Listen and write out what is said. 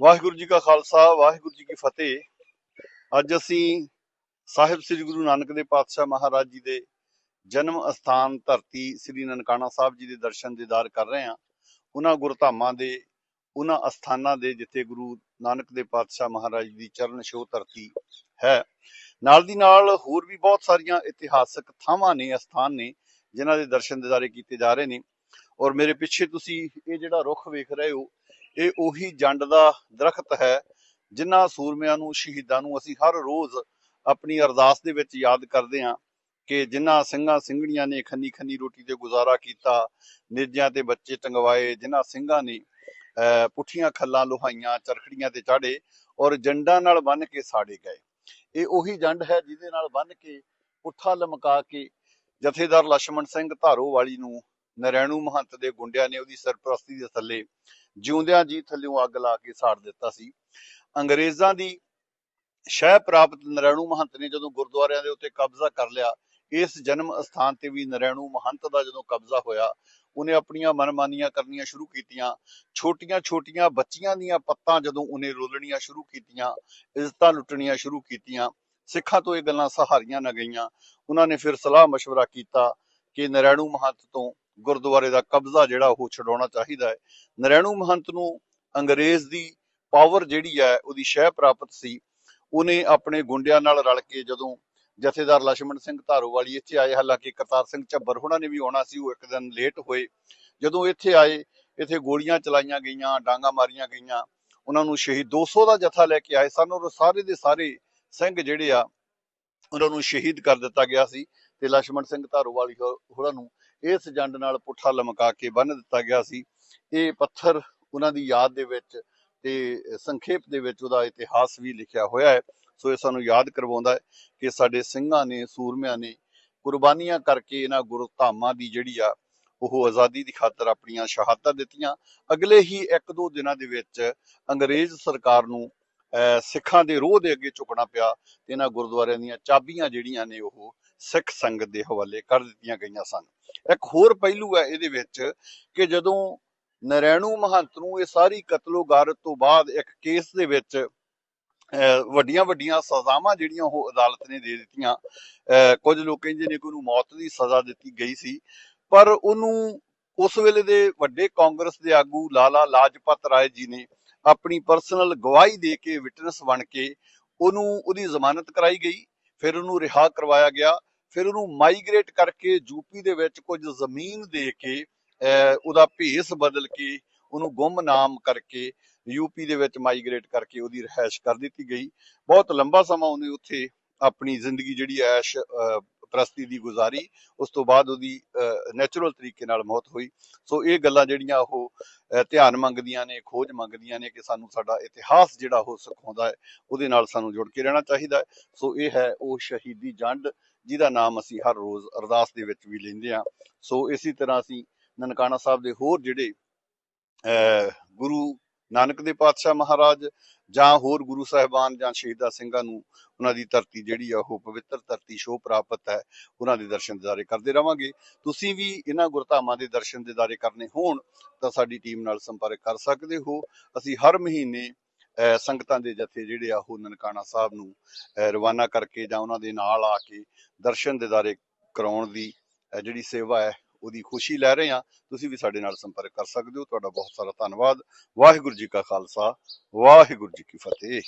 ਵਾਹਿਗੁਰੂ ਜੀ ਕਾ ਖਾਲਸਾ, ਵਾਹਿਗੁਰੂ ਜੀ ਕੀ ਫਤਿਹ। ਅੱਜ ਅਸੀਂ ਸਾਹਿਬ ਸ੍ਰੀ ਗੁਰੂ ਨਾਨਕ ਦੇਵ ਪਾਤਸ਼ਾਹ ਮਹਾਰਾਜ ਜੀ ਦੇ ਜਨਮ ਅਸਥਾਨ ਧਰਤੀ ਸ੍ਰੀ ਨਨਕਾਣਾ ਸਾਹਿਬ ਜੀ ਦੇ ਦਰਸ਼ਨ ਦੀਦਾਰ ਕਰ ਰਹੇ ਹਾਂ। ਉਹਨਾਂ ਗੁਰਧਾਮਾਂ ਦੇ, ਉਹਨਾਂ ਅਸਥਾਨਾਂ ਦੇ ਜਿੱਥੇ ਗੁਰੂ ਨਾਨਕ ਦੇਵ ਪਾਤਸ਼ਾਹ ਮਹਾਰਾਜ ਜੀ ਦੀ ਚਰਨ ਛੋਹ ਧਰਤੀ ਹੈ। ਨਾਲ ਦੀ ਨਾਲ ਹੋਰ ਵੀ ਬਹੁਤ ਸਾਰੀਆਂ ਇਤਿਹਾਸਕ ਥਾਵਾਂ ਨੇ, ਅਸਥਾਨ ਨੇ, ਜਿਨ੍ਹਾਂ ਦੇ ਦਰਸ਼ਨ ਦਿਦਾਰੇ ਕੀਤੇ ਜਾ ਰਹੇ ਨੇ। ਔਰ ਮੇਰੇ ਪਿੱਛੇ ਤੁਸੀਂ ਇਹ ਜਿਹੜਾ ਰੁੱਖ ਵੇਖ ਰਹੇ ਹੋ ਇਹ ਉਹੀ ਜੰਡ ਦਾ ਦਰਖਤ ਹੈ ਜਿਨ੍ਹਾਂ ਸੂਰਮਿਆਂ ਨੂੰ, ਸ਼ਹੀਦਾਂ ਨੂੰ ਅਸੀਂ ਹਰ ਰੋਜ਼ ਆਪਣੀ ਅਰਦਾਸ ਦੇ ਵਿੱਚ ਯਾਦ ਕਰਦੇ ਹਾਂ ਕਿ ਜਿਨ੍ਹਾਂ ਸਿੰਘਾਂ ਸਿੰਘਣੀਆਂ ਨੇ ਖੰਨੀ ਖੰਨੀ ਰੋਟੀ ਤੇ ਗੁਜ਼ਾਰਾ ਕੀਤਾ, ਨਿਰਜਿਆਂ ਤੇ ਬੱਚੇ ਟੰਗਵਾਏ, ਜਿਨ੍ਹਾਂ ਸਿੰਘਾਂ ਨੇ ਪੁੱਠੀਆਂ ਖੱਲਾਂ ਲੋਹਾਈਆਂ, ਚਰਖੜੀਆਂ ਤੇ ਚਾੜੇ ਔਰ ਜੰਡਾਂ ਨਾਲ ਬੰਨ ਕੇ ਸਾੜੇ ਗਏ। ਇਹ ਉਹੀ ਜੰਡ ਹੈ ਜਿਹਦੇ ਨਾਲ ਬੰਨ ਕੇ, ਪੁੱਠਾ ਲਮਕਾ ਕੇ ਜਥੇਦਾਰ ਲਛਮਣ ਸਿੰਘ ਧਾਰੋ ਵਾਲੀ ਨੂੰ, ਨਰੈਣੂ ਮਹੰਤ ਦੇ ਗੁੰਡਿਆਂ ਨੇ ਉਹਦੀ ਸਰਪ੍ਰਸਤੀ ਦੇ ਥੱਲੇ ਜਿਉਂਦਿਆਂ ਜੀ ਥੱਲਿਓਂ ਅੱਗ ਲਾ ਕੇ ਸਾੜ ਦਿੱਤਾ ਸੀ ਅੰਗਰੇਜ਼ਾਂ ਦੀ ਸ਼ਹਿ ਪ੍ਰਾਪਤ ਨਰੈਣੂ ਮਹੰਤ ਨੇ ਜਦੋਂ ਗੁਰਦੁਆਰਿਆਂ ਦੇ ਉੱਤੇ ਕਬਜ਼ਾ ਕਰ ਲਿਆ ਇਸ ਜਨਮ ਅਸਥਾਨ ਤੇ ਵੀ ਨਰੈਣੂ ਮਹੰਤ ਦਾ ਜਦੋਂ ਕਬਜ਼ਾ ਹੋਇਆ ਉਹਨੇ ਆਪਣੀਆਂ ਮਨਮਾਨੀਆਂ ਕਰਨੀਆਂ ਸ਼ੁਰੂ ਕੀਤੀਆਂ ਛੋਟੀਆਂ ਛੋਟੀਆਂ ਬੱਚੀਆਂ ਦੀਆਂ ਪੱਤਾਂ ਜਦੋਂ ਉਹਨੇ ਰੋਲਣੀਆਂ ਸ਼ੁਰੂ ਕੀਤੀਆਂ ਇੱਜ਼ਤਾਂ ਲੁੱਟਣੀਆਂ ਸ਼ੁਰੂ ਕੀਤੀਆਂ ਸਿੱਖਾਂ ਤੋਂ ਇਹ ਗੱਲਾਂ ਸਹਾਰੀਆਂ ਨਾ ਗਈਆਂ ਉਹਨਾਂ ਨੇ ਫਿਰ ਸਲਾਹ مشورہ ਕੀਤਾ ਕਿ ਨਰੈਣੂ ਮਹੰਤ ਤੋਂ ਗੁਰਦੁਆਰੇ ਦਾ ਕਬਜ਼ਾ ਜਿਹੜਾ ਉਹ ਛਡਾਉਣਾ ਚਾਹੀਦਾ ਹੈ। ਨਰੈਣੂ ਮਹੰਤ ਨੂੰ ਅੰਗਰੇਜ਼ ਦੀ ਪਾਵਰ ਜਿਹੜੀ ਹੈ, ਉਹਦੀ ਸ਼ਹਿ ਪ੍ਰਾਪਤ ਸੀ। ਉਹਨੇ ਆਪਣੇ ਗੁੰਡਿਆਂ ਨਾਲ ਰਲ ਕੇ ਜਦੋਂ ਜਥੇਦਾਰ ਲਛਮਣ ਸਿੰਘ ਧਾਰੋਵਾਲੀ ਇੱਥੇ ਆਏ, ਹਾਲਾਂਕਿ ਕਰਤਾਰ ਸਿੰਘ ਝੱਬਰ ਹੋਣਾ ਨੇ ਵੀ ਆਉਣਾ ਸੀ, ਉਹ ਇੱਕ ਦਿਨ ਲੇਟ ਹੋਏ। ਜਦੋਂ ਇੱਥੇ ਆਏ, ਇੱਥੇ ਗੋਲੀਆਂ ਚਲਾਈਆਂ ਗਈਆਂ, ਡਾਂਗਾ ਮਾਰੀਆਂ ਗਈਆਂ, ਉਹਨਾਂ ਨੂੰ ਸ਼ਹੀਦ 200 ਦਾ ਜਥਾ ਲੈ ਕੇ ਆਏ ਸਨ ਔਰ ਸਾਰੇ ਦੇ ਸਾਰੇ ਸਿੰਘ ਜਿਹੜੇ ਆ, ਉਹਨਾਂ ਨੂੰ ਸ਼ਹੀਦ ਕਰ ਦਿੱਤਾ ਗਿਆ ਸੀ। ਤੇ ਲਛਮਣ ਸਿੰਘ ਧਾਰੋਵਾਲੀ ਹੋਰਾਂ ਨੂੰ ਇਸ ਜੰਡ ਨਾਲ ਪੁੱਠਾ ਲਮਕਾ ਕੇ ਬੰਨ ਦਿੱਤਾ ਗਿਆ ਸੀ। ਇਹ ਪੱਥਰ ਉਹਨਾਂ ਦੀ ਯਾਦ ਦੇ ਵਿੱਚ ਤੇ ਸੰਖੇਪ ਦੇ ਵਿੱਚ ਉਹਦਾ ਇਤਿਹਾਸ ਵੀ ਲਿਖਿਆ ਹੋਇਆ ਹੈ। ਸੋ ਇਹ ਸਾਨੂੰ ਯਾਦ ਕਰਵਾਉਂਦਾ ਹੈ ਕਿ ਸਾਡੇ ਸਿੰਘਾਂ ਨੇ, ਸੂਰਮਿਆਂ ਨੇ ਕੁਰਬਾਨੀਆਂ ਕਰਕੇ ਇਹਨਾਂ ਗੁਰਧਾਮਾਂ ਦੀ ਜਿਹੜੀ ਆ, ਉਹ ਆਜ਼ਾਦੀ ਦੀ ਖਾਤਰ ਆਪਣੀਆਂ ਸ਼ਹਾਦਤਾਂ ਦਿੱਤੀਆਂ। ਅਗਲੇ ਹੀ ਇੱਕ ਦੋ ਦਿਨਾਂ ਦੇ ਵਿੱਚ ਅੰਗਰੇਜ਼ ਸਰਕਾਰ ਨੂੰ, ਅਹ ਸਿੱਖਾਂ ਦੇ ਰੋਹ ਦੇ ਅੱਗੇ ਝੁਕਣਾ ਪਿਆ ਤੇ ਇਹਨਾਂ ਗੁਰਦੁਆਰਿਆਂ ਦੀਆਂ ਚਾਬੀਆਂ ਜਿਹੜੀਆਂ ਨੇ ਉਹ ਸਿੱਖ ਸੰਗਤ ਦੇ ਹਵਾਲੇ ਕਰ ਦਿੱਤੀਆਂ ਗਈਆਂ ਸਨ। ਇੱਕ ਹੋਰ ਪਹਿਲੂ ਹੈ ਇਹਦੇ ਵਿੱਚ ਕਿ ਜਦੋਂ ਨਰੈਣੂ ਮਹੰਤ ਨੂੰ ਇਹ ਸਾਰੀ ਕਤਲੋਗਾਰਤ ਤੋਂ ਬਾਅਦ ਇੱਕ ਕੇਸ ਦੇ ਵਿੱਚ ਵੱਡੀਆਂ ਵੱਡੀਆਂ ਸਜ਼ਾਵਾਂ ਜਿਹੜੀਆਂ ਉਹ ਅਦਾਲਤ ਨੇ ਦੇ ਦਿੱਤੀਆਂ, ਅਹ, ਕੁਝ ਲੋਕ ਕਹਿੰਦੇ ਨੇ ਕਿ ਉਹਨੂੰ ਮੌਤ ਦੀ ਸਜ਼ਾ ਦਿੱਤੀ ਗਈ ਸੀ। ਪਰ ਉਹਨੂੰ ਉਸ ਵੇਲੇ ਦੇ ਵੱਡੇ ਕਾਂਗਰਸ ਦੇ ਆਗੂ ਲਾਲਾ ਲਾਜਪਤ ਰਾਏ ਜੀ ਨੇ ਆਪਣੀ ਪਰਸਨਲ ਗਵਾਹੀ ਦੇ ਕੇ ਵਿਟਨੈਸ ਬਣ ਕੇ ਉਹਨੂੰ ਉਹਦੀ ਜ਼ਮਾਨਤ ਕਰਾਈ ਗਈ। ਫਿਰ ਉਹਨੂੰ ਰਿਹਾ ਕਰਵਾਇਆ ਗਿਆ ਫਿਰ ਉਹਨੂੰ ਮਾਈਗ੍ਰੇਟ ਕਰਕੇ ਯੂਪੀ ਦੇ ਵਿੱਚ ਕੁਝ ਜ਼ਮੀਨ ਦੇ ਕੇ ਅਹ ਉਹਦਾ ਭੇਸ ਬਦਲ ਕੇ ਉਹਨੂੰ ਗੁੰਮਨਾਮ ਕਰਕੇ ਯੂਪੀ ਦੇ ਵਿੱਚ ਮਾਈਗ੍ਰੇਟ ਕਰਕੇ ਉਹਦੀ ਰਿਹਾਇਸ਼ ਕਰ ਦਿੱਤੀ ਗਈ। ਬਹੁਤ ਲੰਬਾ ਸਮਾਂ ਉਹਨੇ ਉੱਥੇ ਆਪਣੀ ਜ਼ਿੰਦਗੀ ਜਿਹੜੀ ਐਸ਼ ਅਹ, ਪ੍ਰਸਤੀ ਦੀ ਗੁਜ਼ਾਰੀ ਉਸ ਤੋਂ ਬਾਅਦ ਉਹਦੀ ਨੈਚੁਰਲ ਤਰੀਕੇ ਨਾਲ ਮੌਤ ਹੋਈ। ਸੋ ਇਹ ਗੱਲਾਂ ਜਿਹੜੀਆਂ ਉਹ ਧਿਆਨ ਮੰਗਦੀਆਂ ਨੇ ਖੋਜ ਮੰਗਦੀਆਂ ਨੇ ਕਿ ਸਾਨੂੰ ਸਾਡਾ ਇਤਿਹਾਸ ਜਿਹੜਾ ਉਹ ਸਿਖਾਉਂਦਾ ਹੈ ਉਹਦੇ ਨਾਲ ਸਾਨੂੰ ਜੁੜ ਕੇ ਰਹਿਣਾ ਚਾਹੀਦਾ ਹੈ। ਸੋ ਇਹ ਹੈ ਉਹ ਸ਼ਹੀਦੀ ਜੰਡ ਜਿਹਦਾ ਨਾਮ ਅਸੀਂ ਹਰ ਰੋਜ਼ ਅਰਦਾਸ ਦੇ ਵਿੱਚ ਵੀ ਲੈਂਦੇ ਹਾਂ। ਸੋ ਇਸੇ ਤਰ੍ਹਾਂ ਅਸੀਂ ਨਨਕਾਣਾ ਸਾਹਿਬ ਦੇ ਹੋਰ ਜਿਹੜੇ ਅਹ, ਗੁਰੂ ਨਾਨਕ ਦੇ ਪਾਤਸ਼ਾਹ ਮਹਾਰਾਜ ਜਾਂ ਹੋਰ ਗੁਰੂ ਸਾਹਿਬਾਨ ਜਾਂ ਸ਼ਹੀਦਾਂ ਸਿੰਘਾਂ ਨੂੰ ਉਹਨਾਂ ਦੀ ਧਰਤੀ ਜਿਹੜੀ ਆ ਉਹ ਪਵਿੱਤਰ ਧਰਤੀ ਸ਼ੋਭ ਪ੍ਰਾਪਤ ਹੈ, ਉਹਨਾਂ ਦੇ ਦਰਸ਼ਨ ਦਿਦਾਰੇ ਕਰਦੇ ਰਵਾਂਗੇ। ਤੁਸੀਂ ਵੀ ਇਹਨਾਂ ਗੁਰਧਾਮਾਂ ਦੇ ਦਰਸ਼ਨ ਦਿਦਾਰੇ ਕਰਨੇ ਹੋਣ ਤਾਂ ਸਾਡੀ ਟੀਮ ਨਾਲ ਸੰਪਰਕ ਕਰ ਸਕਦੇ ਹੋ। ਅਸੀਂ ਹਰ ਮਹੀਨੇ ਸੰਗਤਾਂ ਦੇ ਜਥੇ ਜਿਹੜੇ ਆ ਉਹ ਨਨਕਾਣਾ ਸਾਹਿਬ ਨੂੰ ਰਵਾਨਾ ਕਰਕੇ ਜਾਂ ਉਹਨਾਂ ਦੇ ਨਾਲ ਆ ਕੇ ਦਰਸ਼ਨ ਦਿਦਾਰੇ ਕਰਾਉਣ ਦੀ ਜਿਹੜੀ ਸੇਵਾ ਹੈ ਉਹਦੀ ਖੁਸ਼ੀ ਲੈ ਰਹੇ ਹਾਂ। ਤੁਸੀਂ ਵੀ ਸਾਡੇ ਨਾਲ ਸੰਪਰਕ ਕਰ ਸਕਦੇ ਹੋ। ਤੁਹਾਡਾ ਬਹੁਤ ਸਾਰਾ ਧੰਨਵਾਦ। ਵਾਹਿਗੁਰੂ ਜੀ ਕਾ ਖਾਲਸਾ। ਵਾਹਿਗੁਰੂ ਜੀ ਕੀ ਫਤਿਹ।